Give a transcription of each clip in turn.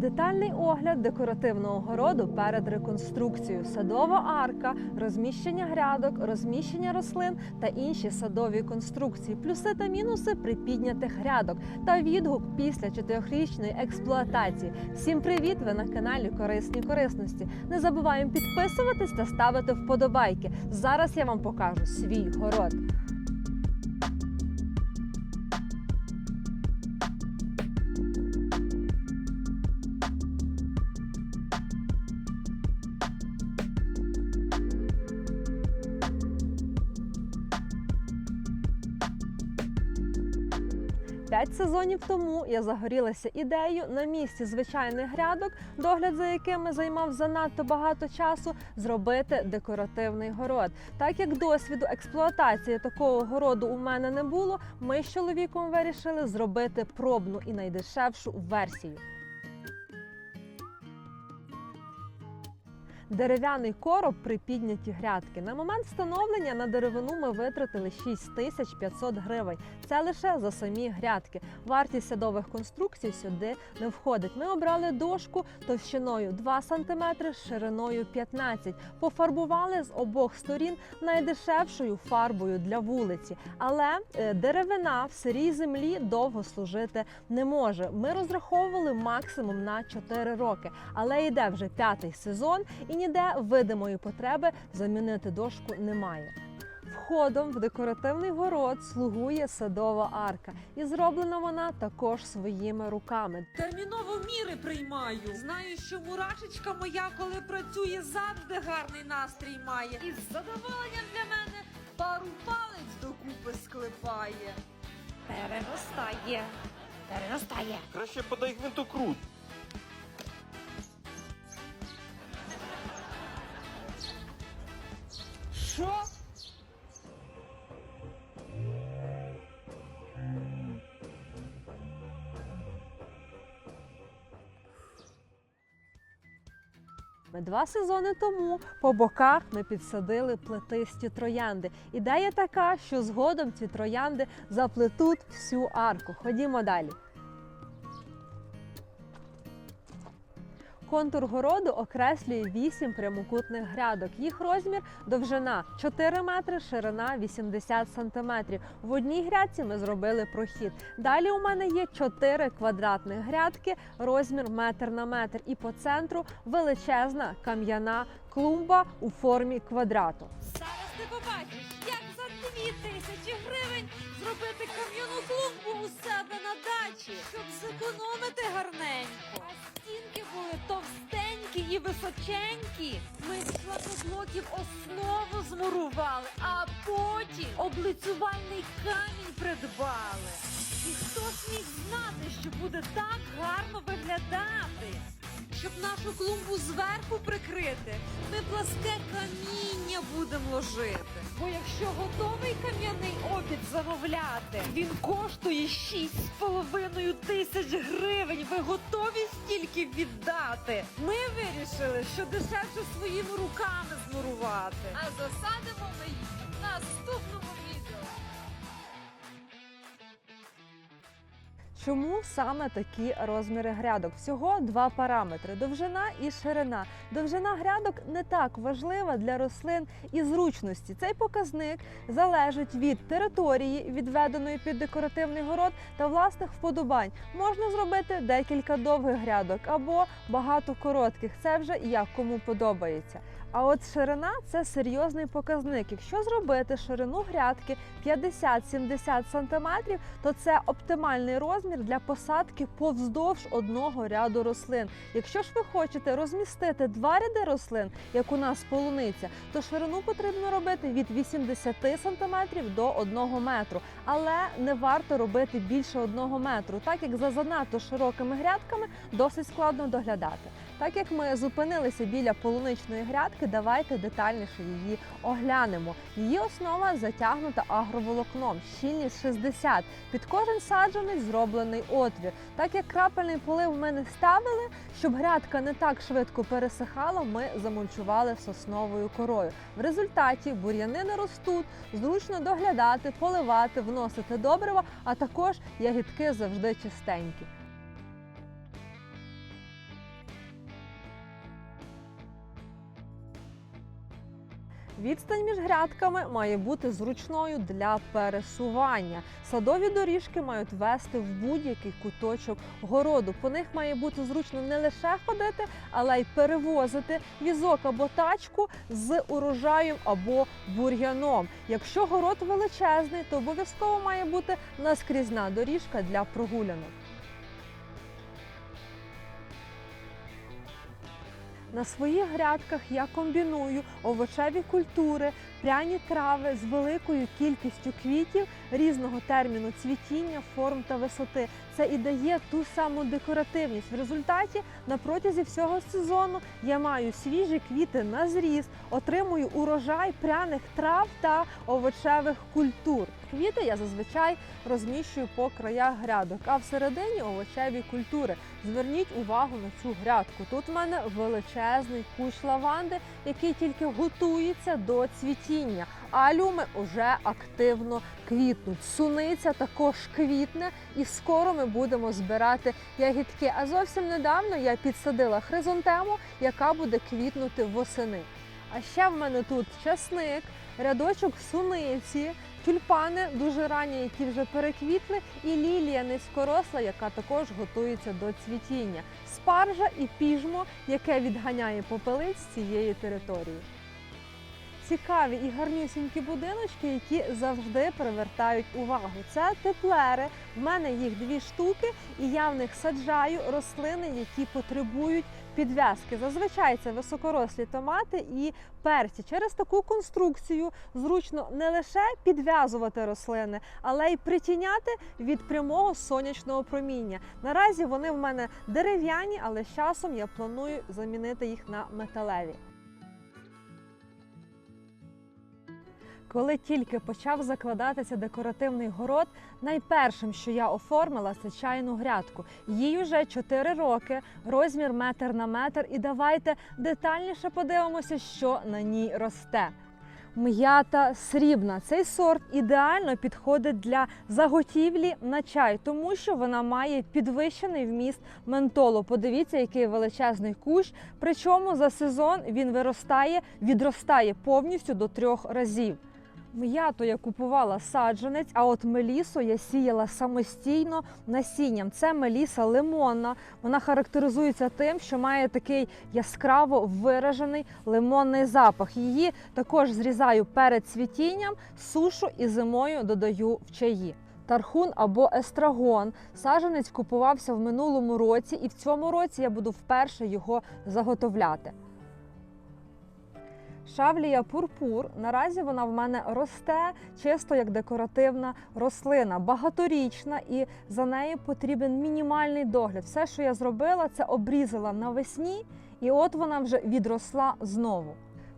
Детальний огляд декоративного городу перед реконструкцією, садова арка, розміщення грядок, розміщення рослин та інші садові конструкції, плюси та мінуси припіднятих грядок та відгук після чотирьохрічної експлуатації. Всім привіт! Ви на каналі Корисні корисності. Не забуваємо підписуватись та ставити вподобайки. Зараз я вам покажу свій город. П'ять сезонів тому я загорілася ідеєю на місці звичайних грядок, догляд за якими займав занадто багато часу, зробити декоративний город. Так як досвіду експлуатації такого городу у мене не було, ми з чоловіком вирішили зробити пробну і найдешевшу версію. Дерев'яний короб при підняті грядки. На момент встановлення на деревину ми витратили 6500 гривень. Це лише за самі грядки. Вартість садових конструкцій сюди не входить. Ми обрали дошку товщиною 2 см, шириною 15 Пофарбували з обох сторін найдешевшою фарбою для вулиці. Але е, деревина в сирій землі довго служити не може. Ми розраховували максимум на 4 роки, але йде вже п'ятий сезон і ніде видимої потреби замінити дошку немає. Входом в декоративний город слугує садова арка, і зроблена вона також своїми руками. Терміново міри приймаю. Знаю, що мурашечка моя, коли працює, завжди гарний настрій має. І з задоволенням для мене пару палець докупи склепає. Переростає. Переростає. Краще подай гвинтокрут. Що? Ми два сезони тому по боках ми підсадили плетисті троянди. Ідея така, що згодом ці троянди заплетуть всю арку. Ходімо далі. Контур городу окреслює 8 прямокутних грядок. Їх розмір довжина 4 метри, ширина 80 сантиметрів. В одній грядці ми зробили прохід. Далі у мене є 4 квадратних грядки, розмір метр на метр. І по центру величезна кам'яна клумба у формі квадрату. Зараз ти побачиш, як за дві тисячі гривень зробити кам'яну клумбу у себе на дачі, щоб зекономити гарненько. Товстенькі і височенькі. Ми з шлакоблоків основу змурували, а потім облицювальний камінь придбали. І хто ж міг знати, що буде так гарно виглядати? Щоб нашу клумбу зверху прикрити, ми пласке каміння будемо ложити. Бо якщо готовий кам'яний обід замовляти, він коштує 6,5 тисяч гривень. Ви готові стільки віддати? Ми вирішили, що дешевше своїми руками змурувати. А засадимо ми їх в Чому саме такі розміри грядок? Всього два параметри: довжина і ширина. Довжина грядок не так важлива для рослин і зручності. Цей показник залежить від території, відведеної під декоративний город та власних вподобань. Можна зробити декілька довгих грядок або багато коротких. Це вже як кому подобається. А от ширина це серйозний показник. Якщо зробити ширину грядки 50-70 см, то це оптимальний розмір для посадки повздовж одного ряду рослин. Якщо ж ви хочете розмістити два ряди рослин, як у нас полуниця, то ширину потрібно робити від 80 см до 1 метру. Але не варто робити більше 1 метру, так як за занадто широкими грядками досить складно доглядати. Так як ми зупинилися біля полуничної грядки, давайте детальніше її оглянемо. Її основа затягнута агроволокном, щільність 60. Під кожен саджанець зроблений отвір. Так як крапельний полив ми не ставили, щоб грядка не так швидко пересихала, ми замульчували сосновою корою. В результаті бур'яни не ростуть, зручно доглядати, поливати, вносити добрива, а також ягідки завжди чистенькі. Відстань між грядками має бути зручною для пересування. Садові доріжки мають вести в будь-який куточок городу. По них має бути зручно не лише ходити, але й перевозити візок або тачку з урожаєм або бур'яном. Якщо город величезний, то обов'язково має бути наскрізна доріжка для прогулянок. На своїх грядках я комбіную овочеві культури, пряні трави з великою кількістю квітів різного терміну цвітіння, форм та висоти. Це і дає ту саму декоративність. В результаті на протязі всього сезону я маю свіжі квіти на зріз, отримую урожай пряних трав та овочевих культур. Квіти я зазвичай розміщую по краях грядок, а всередині овочеві культури. Зверніть увагу на цю грядку. Тут в мене величезний кущ лаванди, який тільки готується до цвітіння. Алюми вже активно квітнуть. Суниця також квітне, і скоро ми будемо збирати ягідки. А зовсім недавно я підсадила хризантему, яка буде квітнути восени. А ще в мене тут часник, рядочок суниці, тюльпани дуже ранні, які вже переквітли, і лілія низькоросла, яка також готується до цвітіння. Спаржа і піжмо, яке відганяє попелиць з цієї території. Цікаві і гарнюсінькі будиночки, які завжди привертають увагу. Це теплери. В мене їх дві штуки, і я в них саджаю рослини, які потребують підв'язки. Зазвичай це високорослі томати і перці. Через таку конструкцію зручно не лише підв'язувати рослини, але й притіняти від прямого сонячного проміння. Наразі вони в мене дерев'яні, але з часом я планую замінити їх на металеві. Коли тільки почав закладатися декоративний город, найпершим, що я оформила, це чайну грядку. Їй уже 4 роки, розмір метр на метр. І давайте детальніше подивимося, що на ній росте. М'ята срібна. Цей сорт ідеально підходить для заготівлі на чай, тому що вона має підвищений вміст ментолу. Подивіться, який величезний кущ. Причому за сезон він виростає, відростає повністю до трьох разів. М'яту я купувала саджанець, а от мелісу я сіяла самостійно насінням. Це меліса лимонна. Вона характеризується тим, що має такий яскраво виражений лимонний запах. Її також зрізаю перед цвітінням, сушу і зимою додаю в чаї. Тархун або естрагон. Саджанець купувався в минулому році, і в цьому році я буду вперше його заготовляти. Шавлія пурпур. Наразі вона в мене росте чисто як декоративна рослина, багаторічна, і за нею потрібен мінімальний догляд. Все, що я зробила, це обрізала навесні, і от вона вже відросла знову.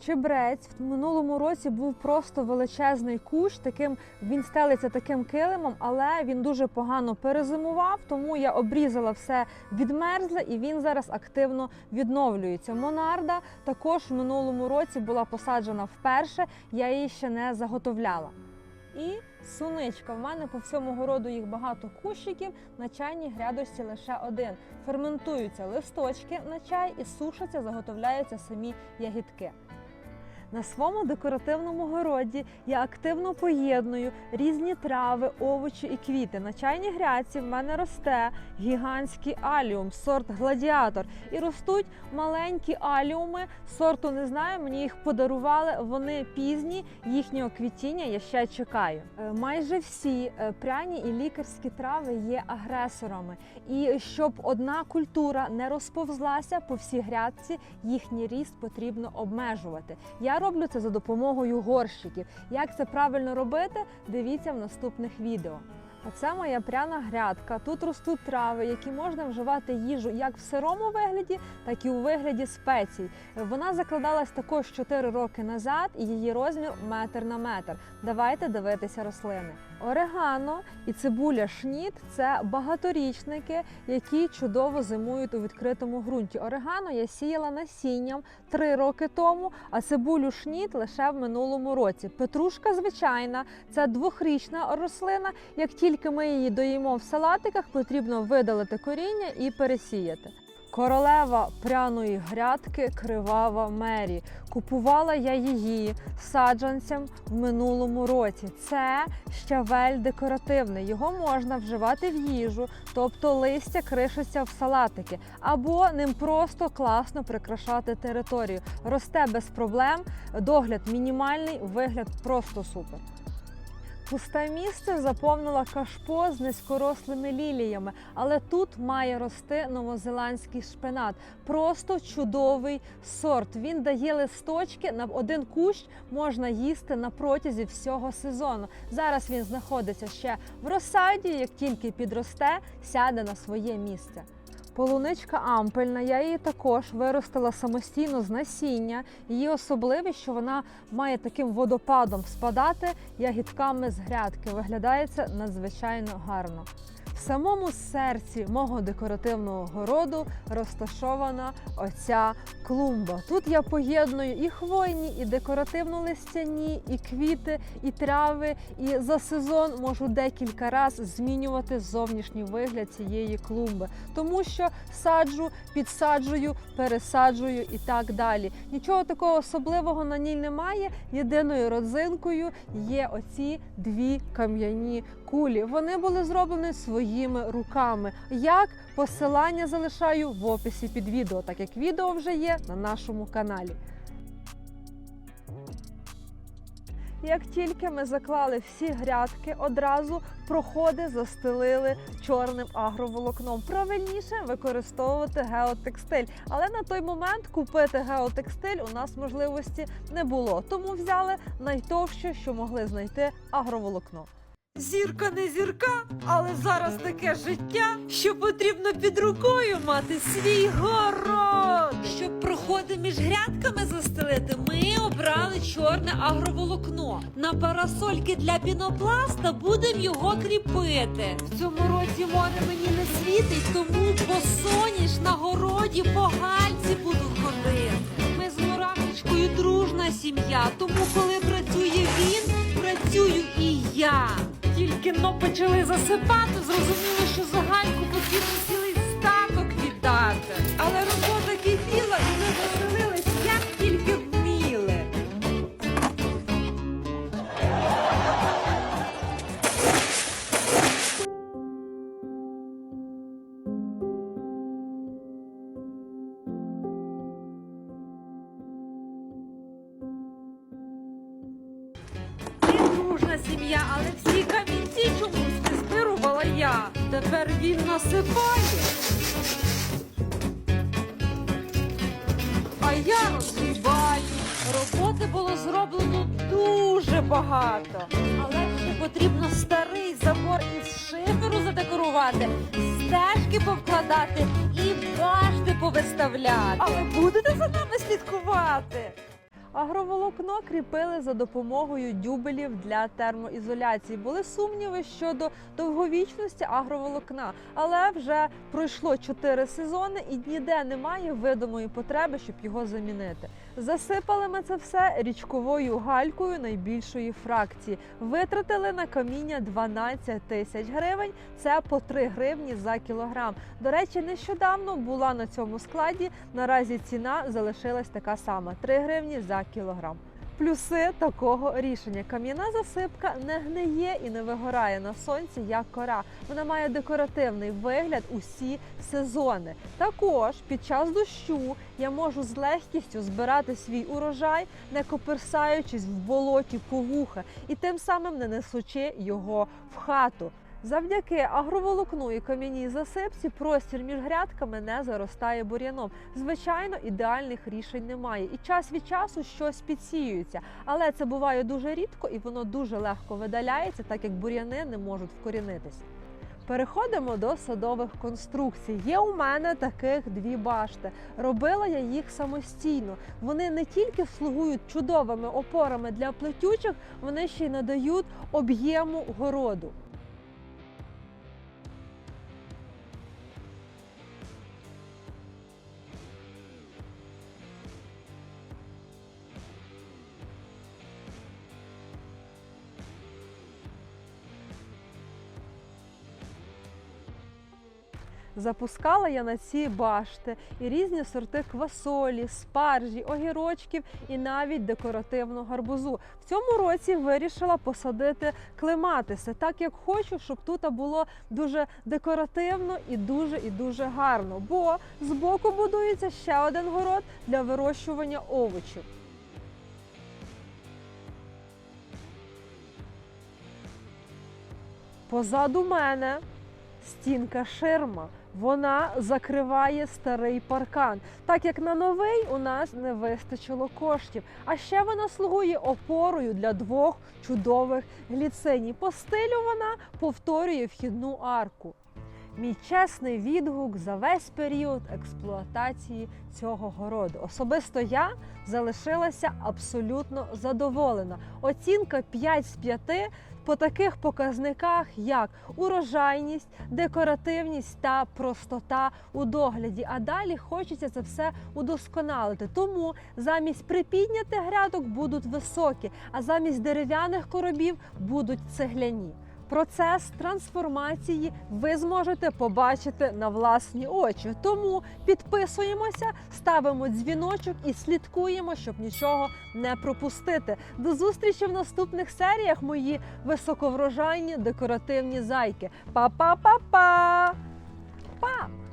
Чебрець в минулому році був просто величезний кущ, таким він стелиться таким килимом, але він дуже погано перезимував, тому я обрізала все відмерзле і він зараз активно відновлюється. Монарда також в минулому році була посаджена вперше, я її ще не заготовляла. І суничка. В мене по всьому городу їх багато кущиків, на чайній грядочці лише один. Ферментуються листочки на чай і сушаться, заготовляються самі ягідки. На своєму декоративному городі я активно поєдную різні трави, овочі і квіти. На чайній грядці в мене росте гігантський аліум, сорт гладіатор. І ростуть маленькі аліуми. Сорту не знаю, мені їх подарували. Вони пізні, їхнього квітіння я ще чекаю. Е, Майже всі е, пряні і лікарські трави є агресорами. І щоб одна культура не розповзлася по всій грядці, їхній ріст потрібно обмежувати. Я роблю це за допомогою горщиків. Як це правильно робити, дивіться в наступних відео. А це моя пряна грядка. Тут ростуть трави, які можна вживати їжу як в сирому вигляді, так і у вигляді спецій. Вона закладалась також 4 роки назад, і її розмір метр на метр. Давайте дивитися рослини. Орегано і цибуля шніт це багаторічники, які чудово зимують у відкритому ґрунті. Орегано я сіяла насінням 3 роки тому, а цибулю шніт лише в минулому році. Петрушка звичайна, це двохрічна рослина. Як тільки ми її доїмо в салатиках, потрібно видалити коріння і пересіяти. Королева пряної грядки Кривава Мері. Купувала я її саджанцям в минулому році. Це щавель декоративний. Його можна вживати в їжу, тобто листя кришиться в салатики, або ним просто класно прикрашати територію. Росте без проблем, догляд мінімальний, вигляд просто супер. Пусте місце заповнила кашпо з низькорослими ліліями, але тут має рости новозеландський шпинат. Просто чудовий сорт. Він дає листочки на один кущ можна їсти на протязі всього сезону. Зараз він знаходиться ще в розсаді. Як тільки підросте, сяде на своє місце. Полуничка ампельна, я її також виростила самостійно з насіння. Її особливість, що вона має таким водопадом спадати ягідками з грядки. Виглядає це надзвичайно гарно. В самому серці мого декоративного городу розташована оця клумба. Тут я поєдную і хвойні, і декоративно-листяні, і квіти, і трави. І за сезон можу декілька разів змінювати зовнішній вигляд цієї клумби, тому що саджу, підсаджую, пересаджую і так далі. Нічого такого особливого на ній немає. Єдиною родзинкою є оці дві кам'яні кулі. Вони були зроблені своїми руками. Як посилання залишаю в описі під відео, так як відео вже є на нашому каналі. Як тільки ми заклали всі грядки, одразу проходи застелили чорним агроволокном. Правильніше використовувати геотекстиль. Але на той момент купити геотекстиль у нас можливості не було. Тому взяли найтовще, що могли знайти агроволокно. Зірка не зірка, але зараз таке життя, що потрібно під рукою мати свій город. Щоб проходи між грядками застелити, ми обрали чорне агроволокно. На парасольки для пінопласта будемо його кріпити. В цьому році море мені не світить, тому босоніж на городі по гальці буду ходити. Ми з мурашечкою дружна сім'я, тому коли працює він, працюю і я. Тільки но почали засипати, зрозуміло, що за гальку потрібно цілий Тепер він насипає. А я розгрібаю. Роботи було зроблено дуже багато. Але ще потрібно старий забор із шиферу задекорувати, стежки повкладати і башти повиставляти. Але будете за нами слідкувати? Агроволокно кріпили за допомогою дюбелів для термоізоляції. Були сумніви щодо довговічності агроволокна, але вже пройшло 4 сезони і ніде немає видимої потреби, щоб його замінити. Засипали ми це все річковою галькою найбільшої фракції. Витратили на каміння 12 тисяч гривень. Це по 3 гривні за кілограм. До речі, нещодавно була на цьому складі. Наразі ціна залишилась така сама 3 гривні за кілограм. Плюси такого рішення: кам'яна засипка не гниє і не вигорає на сонці як кора. Вона має декоративний вигляд усі сезони. Також під час дощу я можу з легкістю збирати свій урожай, не коперсаючись в болоті по вуха і тим самим не несучи його в хату. Завдяки агроволокну і кам'яній засипці простір між грядками не заростає бур'яном. Звичайно, ідеальних рішень немає, і час від часу щось підсіюється, але це буває дуже рідко і воно дуже легко видаляється, так як бур'яни не можуть вкорінитися. Переходимо до садових конструкцій. Є у мене таких дві башти. Робила я їх самостійно. Вони не тільки слугують чудовими опорами для плетючих, вони ще й надають об'єму городу. Запускала я на ці башти і різні сорти квасолі, спаржі, огірочків і навіть декоративну гарбузу. В цьому році вирішила посадити клематиси, так як хочу, щоб тут було дуже декоративно і дуже і дуже гарно. Бо збоку будується ще один город для вирощування овочів. Позаду мене стінка ширма. Вона закриває старий паркан, так як на новий у нас не вистачило коштів. А ще вона слугує опорою для двох чудових гліциній. По стилю вона повторює вхідну арку. Мій чесний відгук за весь період експлуатації цього городу. Особисто я залишилася абсолютно задоволена. Оцінка 5 з 5 по таких показниках, як урожайність, декоративність та простота у догляді. А далі хочеться це все удосконалити. Тому замість припіднятих грядок будуть високі, а замість дерев'яних коробів будуть цегляні. Процес трансформації ви зможете побачити на власні очі. Тому підписуємося, ставимо дзвіночок і слідкуємо, щоб нічого не пропустити. До зустрічі в наступних серіях, мої високоврожайні декоративні зайки. Па-па-па-па! Па!